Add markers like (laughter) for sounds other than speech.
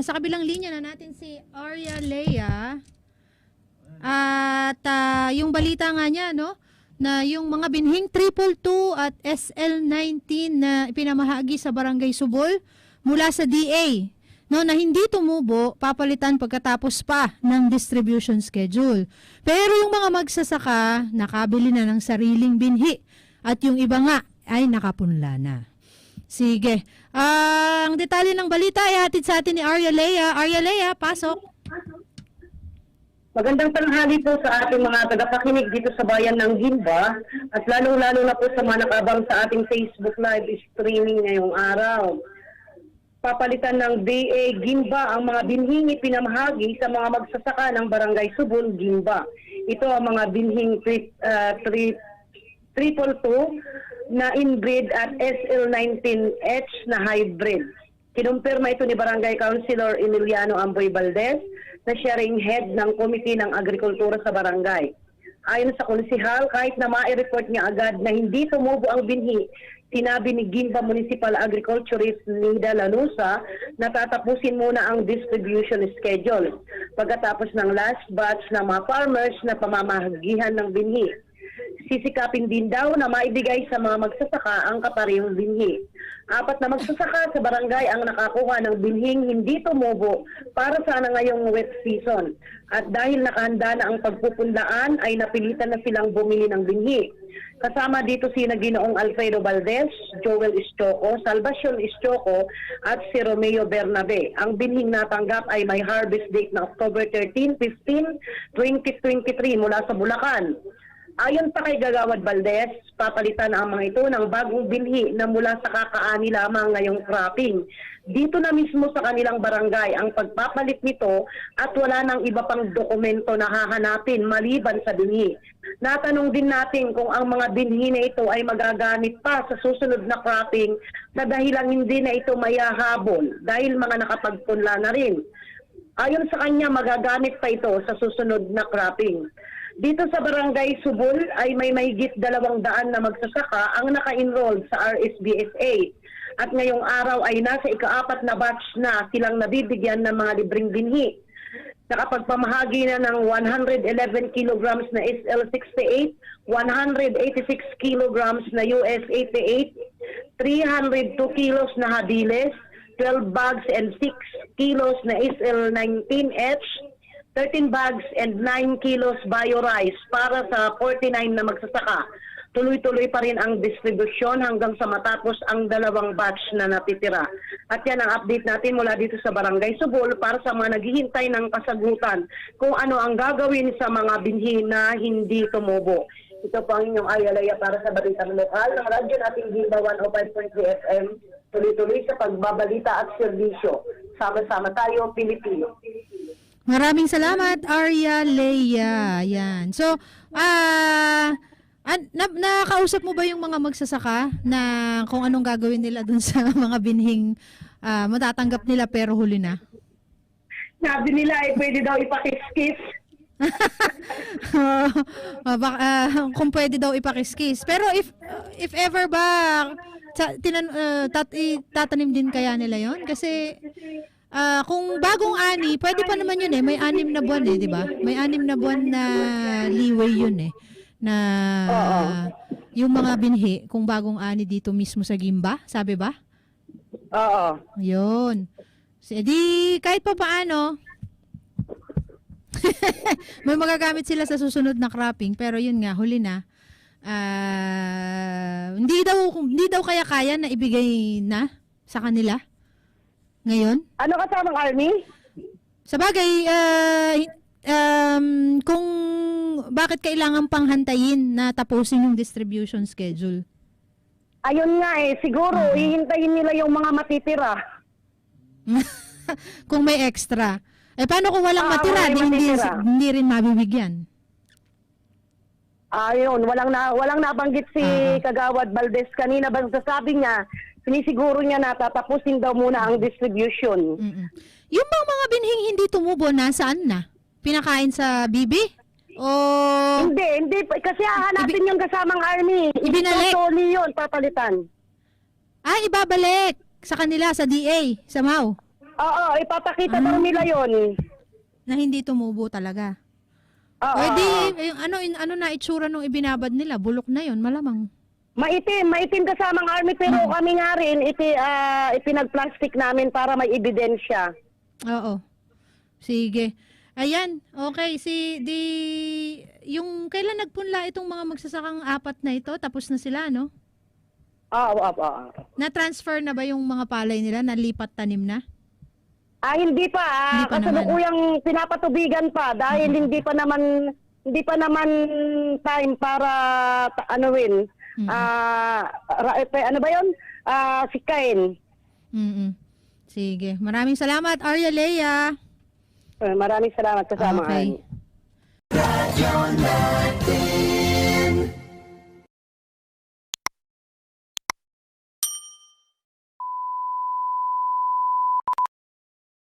Nasa kabilang linya na natin si Arya Lea. At ah, yung balita nga niya, no? Na yung mga binhing 222 at SL19 na ipinamahagi sa Barangay Subol mula sa DA. No, na hindi tumubo, papalitan pagkatapos pa ng distribution schedule. Pero yung mga magsasaka, nakabili na ng sariling binhi. At yung iba nga, ay nakapunla na. Sige. Ah, ang detalye ng balita ay hatid sa atin ni Arya Lea. Arya Lea, pasok. Magandang tanghali po sa ating mga tagapakinig dito sa bayan ng Gimba at lalong-lalo na po sa mga nakabang sa ating Facebook live streaming ngayong araw. Papalitan ng DA Gimba ang mga binhing ipinamahagi sa mga magsasaka ng Barangay Subon, Gimba. Ito ang mga binhing tri, uh, tri, triple two na inbreed at SL19H na hybrid. Kinumpirma ito ni Barangay Councilor Emiliano Amboy Valdez na siya ring head ng Komite ng Agrikultura sa barangay. Ayon sa konsihal, kahit na ma-report niya agad na hindi tumubo ang binhi, sinabi ni Gimba Municipal Agriculturist Nida Lanusa na tatapusin muna ang distribution schedule pagkatapos ng last batch ng mga farmers na pamamahagihan ng binhi. Sisikapin din daw na maibigay sa mga magsasaka ang kaparehong binhi. Apat na magsasaka sa barangay ang nakakuha ng binhing hindi tumubo para sana ngayong wet season. At dahil nakahanda na ang pagpupundaan ay napilitan na silang bumili ng binhi. Kasama dito si Ginoong Alfredo Valdez, Joel Istioco, Salvacion Istioco at si Romeo Bernabe. Ang binhing natanggap ay may harvest date na October 13, 15, 2023 mula sa Bulacan. Ayon pa kay Gagawad Valdez, papalitan ang mga ito ng bagong binhi na mula sa kakaani lamang ngayong cropping. Dito na mismo sa kanilang barangay ang pagpapalit nito at wala nang iba pang dokumento na hahanapin maliban sa binhi. Natanong din natin kung ang mga binhi na ito ay magagamit pa sa susunod na cropping na dahilang hindi na ito mayahabol dahil mga nakapagpunla na rin. Ayon sa kanya, magagamit pa ito sa susunod na cropping. Dito sa Barangay Subul ay may mahigit dalawang daan na magsasaka ang naka-enroll sa RSBSA. At ngayong araw ay nasa ikaapat na batch na silang nabibigyan ng mga libreng binhi. Nakapagpamahagi na ng 111 kilograms na SL68, 186 kilograms na US88, 302 kilos na Hadiles, 12 bags and 6 kilos na SL19H, 13 bags and 9 kilos bio rice para sa 49 na magsasaka. Tuloy-tuloy pa rin ang distribusyon hanggang sa matapos ang dalawang batch na natitira. At yan ang update natin mula dito sa Barangay Subol para sa mga naghihintay ng kasagutan kung ano ang gagawin sa mga binhi na hindi tumubo. Ito po ang inyong ayalaya para sa balitang lokal ng radyo nating Gimba 105.3 FM. Tuloy-tuloy sa pagbabalita at serbisyo. Sama-sama tayo, Pilipino. Maraming salamat, Arya Leia. Yan. So, ah... an- na, nakausap mo ba yung mga magsasaka na kung anong gagawin nila dun sa (laughs) mga binhing ah, matatanggap nila pero huli na? Sabi nila ay pwede daw ipakiskis. Ah, (laughs) bak- ah, kung pwede daw ipakiskis. Pero if if ever ba sa, tinan, ah, tat, tatanim din kaya nila yon Kasi ah, kung bagong ani, pwede pa naman yun eh. May anim na buwan eh, di ba? May anim na buwan na leeway yun eh. Na Oo. yung mga binhi, kung bagong ani dito mismo sa Gimba, sabi ba? Oo. Yun. So, di kahit pa paano, (laughs) may magagamit sila sa susunod na cropping, pero yun nga, huli na. Ah, hindi daw hindi daw kaya kaya na ibigay na sa kanila ngayon. Ano kasamang army? Sa bagay, hi- um, kung bakit kailangan panghantayin na tapusin yung distribution schedule? Ayun nga eh, siguro hihintayin nila yung mga matitira. (laughs) kung may extra. Eh paano kung walang Ah, matira, di hindi, hindi rin mabibigyan? Ayun, walang na walang nabanggit si Ah. Kagawad Valdez kanina bang sasabi niya, sinisiguro niya na tatapusin daw muna ang distribution. Mm-mm. Yung bang mga binhing hindi tumubo, nasaan na? Pinakain sa bibi? O Hindi, hindi kasi hahanapin yung kasamang army. Ibinalik. Itutuli yun, papalitan. ah, ibabalik sa kanila sa DA, sa MAU. Oo, ipapakita Ah. daw nila yon. Na hindi tumubo talaga. Oo. O di, yung ano, ano na itsura nung ibinabad nila? Bulok na yon malamang. Maitim, maitim kasamang army pero Hmm. kami nga rin iti, ah, ipinag-plastic namin para may ebidensya. Oo. Sige. Ayan, okay. Si, di, yung kailan nagpunla itong mga magsasakang apat na ito? Tapos na sila, no? Oo, oo, oo. Na-transfer na ba yung mga palay nila? Nalipat tanim na? Ah, hindi pa. Ah, Hindi pa naman. kasalukuyang pinapatubigan pa dahil hindi pa naman hindi pa naman time para ta- ano rin. Ra- eh, ano ba 'yon? Ah, sikain. mm Sige. Maraming salamat, Arya Lea. Eh, maraming salamat kasama. Okay. Arnie.